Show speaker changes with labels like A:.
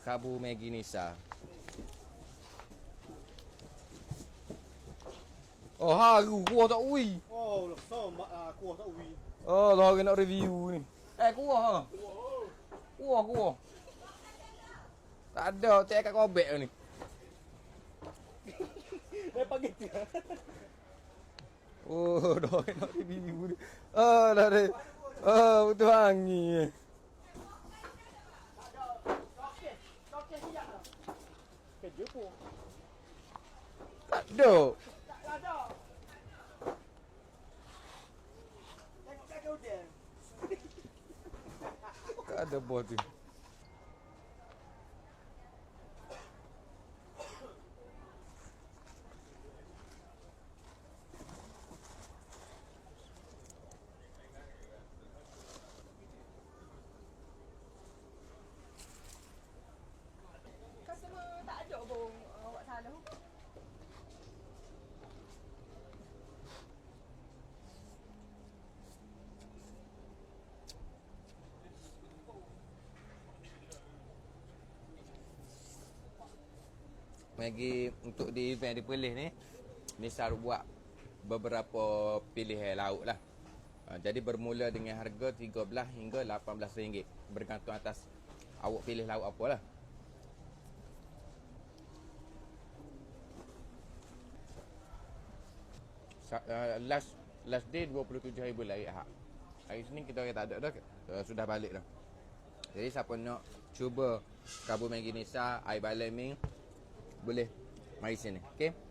A: Kabu Maggi Nisa. Oh, haru kuah tak ui.
B: Oh, sama ah kuah tak uwi.
A: Oh, dah orang nak review ni. Eh, kuah ha. Kuah, kuah. Tak ada, cek kat kobek ni.
B: Eh pagi tu.
A: Oh, dah nak review ni. Oh, dah ada. Oh, betul angin.
B: Kerja pun.
A: Tak ada.
B: Tak ada.
A: Tak ada bos tu. Maggi untuk di event di Perlis ni Nisar buat beberapa pilihan lauk lah. Ha, Jadi bermula dengan harga 13 hingga 18 ringgit Bergantung atas awak pilih lauk apa lah. Uh, Last last day 27 hari bulan Ahad Hari Senin kita orang tak ada dah uh, Sudah balik dah. Jadi siapa nak cuba Kabu Maggi Nisa Air Balaming boleh? Mari sini okey